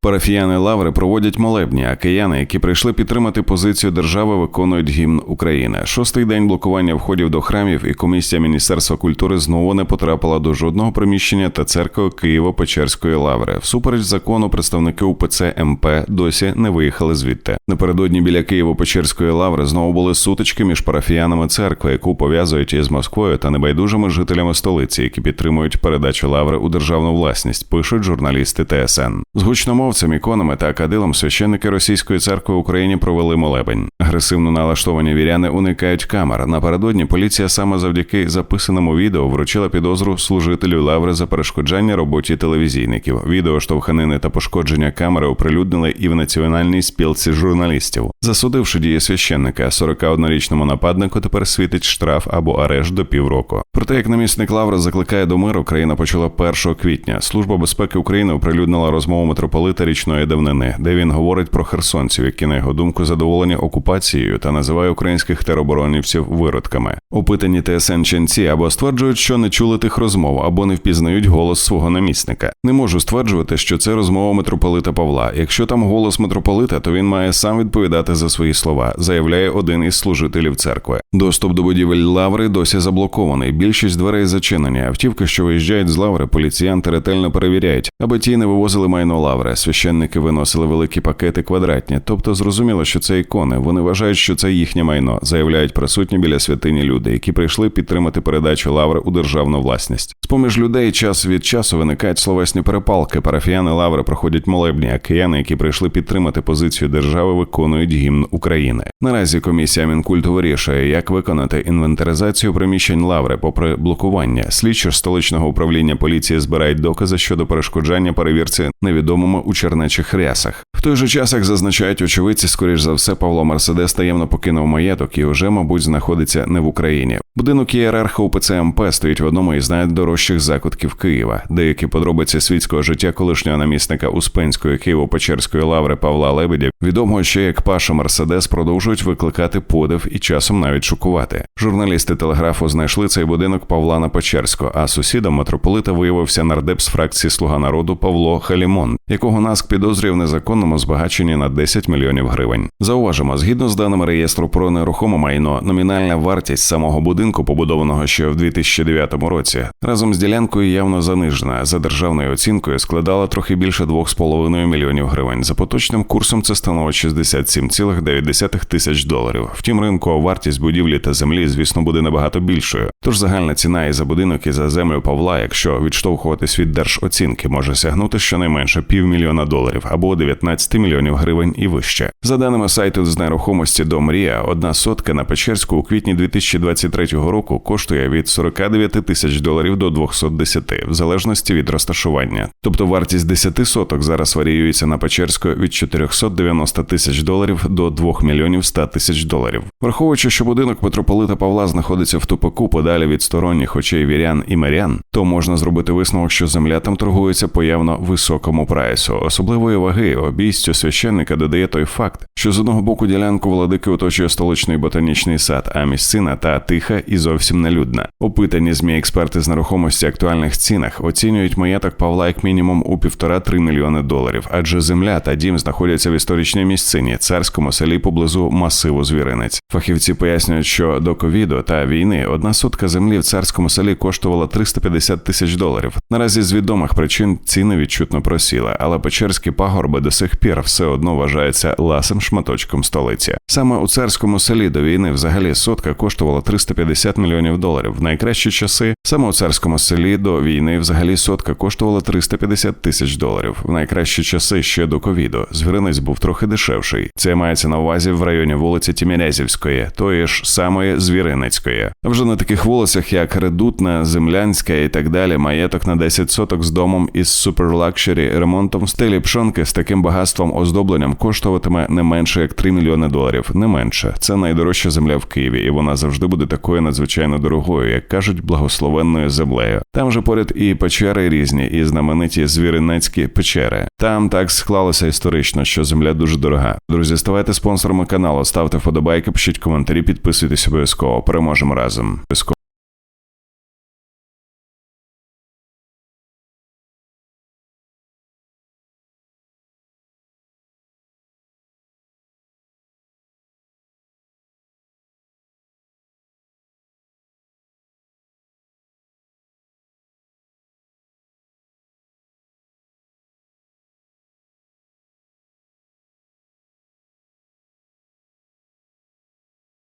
Парафіяни Лаври проводять молебні, а кияни, які прийшли підтримати позицію держави, виконують гімн України. Шостий день блокування входів до храмів, і комісія Міністерства культури знову не потрапила до жодного приміщення та церкви Києво-Печерської лаври. Всупереч закону, представники УПЦ МП досі не виїхали звідти. Напередодні біля Києво-Печерської лаври знову були сутички між парафіянами церкви, яку пов'язують із Москвою та небайдужими жителями столиці, які підтримують передачу лаври у державну власність. Пишуть журналісти ТСН. З гучномовцем, іконами та кадилом священники російської церкви в Україні провели молебень. Агресивно налаштовані віряни уникають камер. Напередодні поліція саме завдяки записаному відео вручила підозру служителю лаври за перешкоджання роботі телевізійників. Відео штовханини та пошкодження камери оприлюднили і в національній спілці журналістів, засудивши дії священника. 41-річному нападнику тепер світить штраф або арешт до півроку. Проте, як намісник Лаври закликає до миру, країна почала 1 квітня. Служба безпеки України оприлюднила розмову митрополита річної давнини, де він говорить про херсонців, які на його думку задоволені окупацією та називає українських тероборонівців виродками. Опитані ТСН ченці або стверджують, що не чули тих розмов, або не впізнають голос свого намісника. Не можу стверджувати, що це розмова митрополита Павла. Якщо там голос митрополита, то він має сам відповідати за свої слова, заявляє один із служителів церкви. Доступ до будівель лаври досі заблокований. Більшість дверей зачинені. Автівки, що виїжджають з лаври, поліціянти ретельно перевіряють, аби ті не вивозили майно лаври. Священники виносили великі пакети квадратні. Тобто зрозуміло, що це ікони. Вони вважають, що це їхнє майно, заявляють присутні біля святині люди, які прийшли підтримати передачу лаври у державну власність. З поміж людей час від часу виникають словесні перепалки. Парафіяни лаври проходять молебні, а кияни, які прийшли підтримати позицію держави, виконують гімн України. Наразі комісія Мінкульту вирішує, як виконати інвентаризацію приміщень лаври, попри блокування. Слідчі ж столичного управління поліції збирають докази щодо перешкоджання перевірці невідомими у чернечих рясах. В той же час, як зазначають очевидці, скоріш за все, Павло Мерседес таємно покинув маєток і вже, мабуть, знаходиться не в Україні. Будинок ієрарха УПЦ МП стоїть в одному із найдорожчих закутків Києва. Деякі подробиці світського життя колишнього намісника Успенської Києво-Печерської лаври Павла Лебедя, відомого ще як Паша Мерседес, продовжують викликати подив і часом навіть шокувати. Журналісти телеграфу знайшли цей будинок Павла на Печерську, а сусідом митрополита виявився нардеп з фракції Слуга народу Павло Халімон, якого НАСК підозрює в незаконному збагаченні на 10 мільйонів гривень. Зауважимо, згідно з даними реєстру про нерухоме майно, номінальна вартість самого будинку, побудованого ще в 2009 році, разом з ділянкою явно занижена за державною оцінкою, складала трохи більше 2,5 мільйонів гривень. За поточним курсом це становить 67,9 тисяч доларів. Втім, ринкова вартість будівлі та землі, звісно, буде набагато більшою. Тож загальна ціна і за будинок, і за землю Павла, якщо відштовхуватись від держоцінки, може сягнути щонайменше півмільйона доларів або 19 мільйонів гривень і вище. За даними сайту з нерухомості Домрія, одна сотка на Печерську у квітні 2023 року коштує від 49 тисяч доларів до 210, в залежності від розташування. Тобто вартість 10 соток зараз варіюється на Печерську від 490 тисяч доларів до 2 мільйонів 100 тисяч доларів. Враховуючи, що будинок митрополита Павла знаходиться в тупику подалі від сторонніх очей вірян і мирян, то можна зробити висновок, що земля там торгується по явно високому прайсу. Особливої ваги обійстю священника додає той факт, що з одного боку ділянку владики оточує столичний ботанічний сад, а місцина та тиха і зовсім нелюдна. Опитані змі експерти з нерухомості актуальних цінах оцінюють маєток Павла як мінімум у півтора-три мільйони доларів, адже земля та дім знаходяться в історичній місцині, царському селі поблизу масиву звіринець. Фахівці пояснюють, що до ковіду та війни одна сотка землі в царському селі коштувала 350 тисяч доларів. Наразі з відомих причин ціни відчутно просіли, але Печерські пагорби до сих пір все одно вважаються ласим шматочком столиці. Саме у царському селі до війни взагалі сотка коштувала 350 мільйонів доларів. В найкращі часи саме у царському селі до війни взагалі сотка коштувала 350 тисяч доларів. В найкращі часи ще до ковіду. Звіринець був трохи дешевший. Це мається на увазі в районі вулиці Тімірязівської, тої ж самої Звіринецької. Вже на таких вулицях, як Редутна, Землянська і так далі, маєток на 10 соток з домом із суперлакшері ремонтом в стилі пшонки з таким багатством оздобленням коштуватиме не менше як 3 мільйони доларів. Не менше. Це найдорожча земля в Києві, і вона завжди буде такою надзвичайно дорогою, як кажуть, благословенною землею. Там же поряд і печери різні, і знамениті звіринецькі печери. Там так склалося історично, що земля дуже дорога. Друзі, ставайте спонсорами каналу, ставте вподобайки, пишіть коментарі, підписуйтесь обов'язково. Переможемо разом.